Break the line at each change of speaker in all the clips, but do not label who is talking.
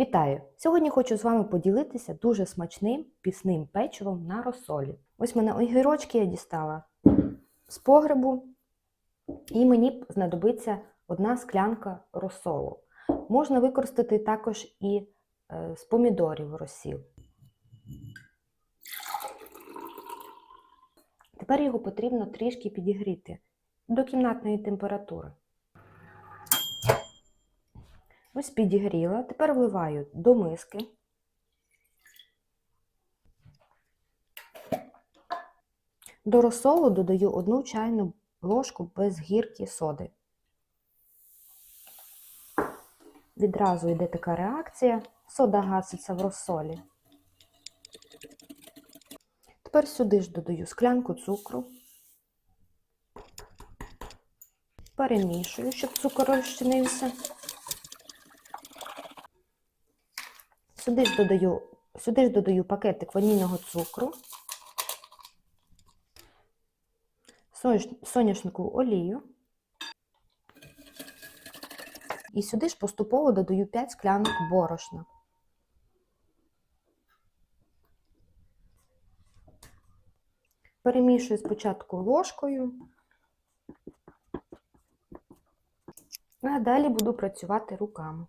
Вітаю! Сьогодні хочу з вами поділитися дуже смачним пісним печивом на розсолі. Ось мене огірочки я дістала з погребу, і мені знадобиться одна склянка розсолу. Можна використати також і е, з помідорів розсіл. Тепер його потрібно трішки підігріти до кімнатної температури. Ось підігріла. Тепер вливаю до миски. До розсолу додаю одну чайну ложку без гірки соди. Відразу йде така реакція, сода гаситься в розсолі. Тепер сюди ж додаю склянку цукру. Перемішую, щоб цукор розчинився. Сюди ж додаю, сюди ж додаю пакетик ванільного цукру, соняш- соняшникову олію. І сюди ж поступово додаю 5 склянок борошна. Перемішую спочатку ложкою, а далі буду працювати руками.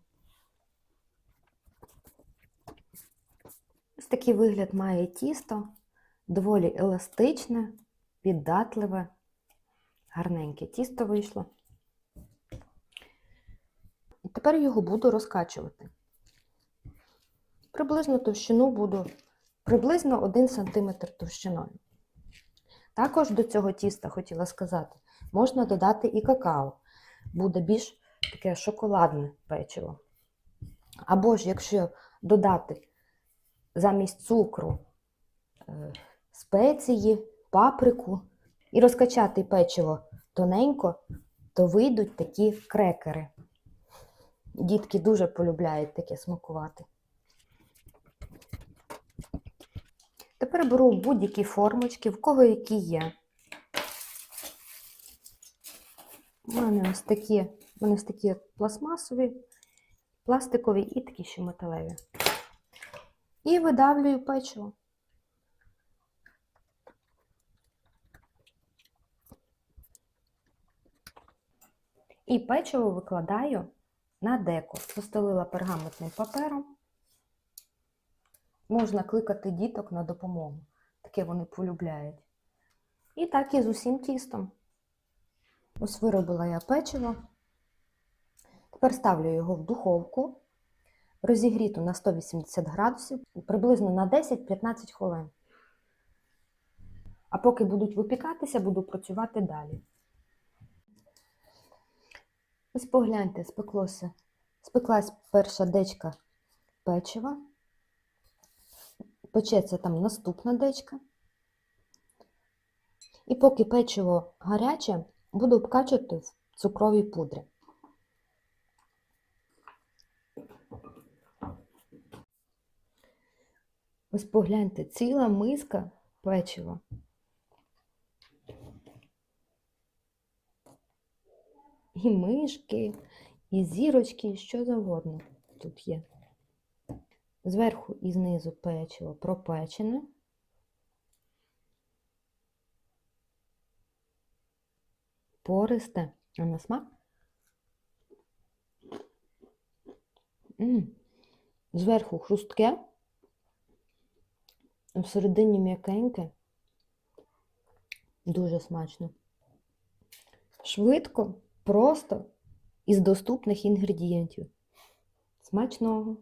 Ось такий вигляд має тісто, доволі еластичне, піддатливе, гарненьке тісто вийшло. І тепер його буду розкачувати. Приблизно товщину буду приблизно 1 см товщиною. Також до цього тіста хотіла сказати, можна додати і какао, буде більш таке шоколадне печиво. Або ж, якщо додати замість цукру е, спеції, паприку і розкачати печиво тоненько, то вийдуть такі крекери. Дітки дуже полюбляють таке смакувати. Тепер беру будь-які формочки, в кого які є. У мене ось такі, мене ось такі пластмасові, пластикові і такі ще металеві. І видавлюю печиво. І печиво викладаю на деко. Постелила пергаментним папером. Можна кликати діток на допомогу. Таке вони полюбляють. І так і з усім тістом. Ось виробила я печиво. Тепер ставлю його в духовку розігріту на 180 градусів приблизно на 10-15 хвилин. А поки будуть випікатися, буду працювати далі. Ось погляньте, спеклося. Спеклась перша дечка печива. Печеться там наступна дечка. І поки печиво гаряче, буду обкачувати в цукровій пудрі. Ось погляньте, ціла миска печива. І мишки, і зірочки, і що завгодно тут є. Зверху і знизу печиво пропечене. Пористе, а на смак. М. Зверху хрустке, всередині м'якеньке. Дуже смачно. Швидко, просто із доступних інгредієнтів. Смачного!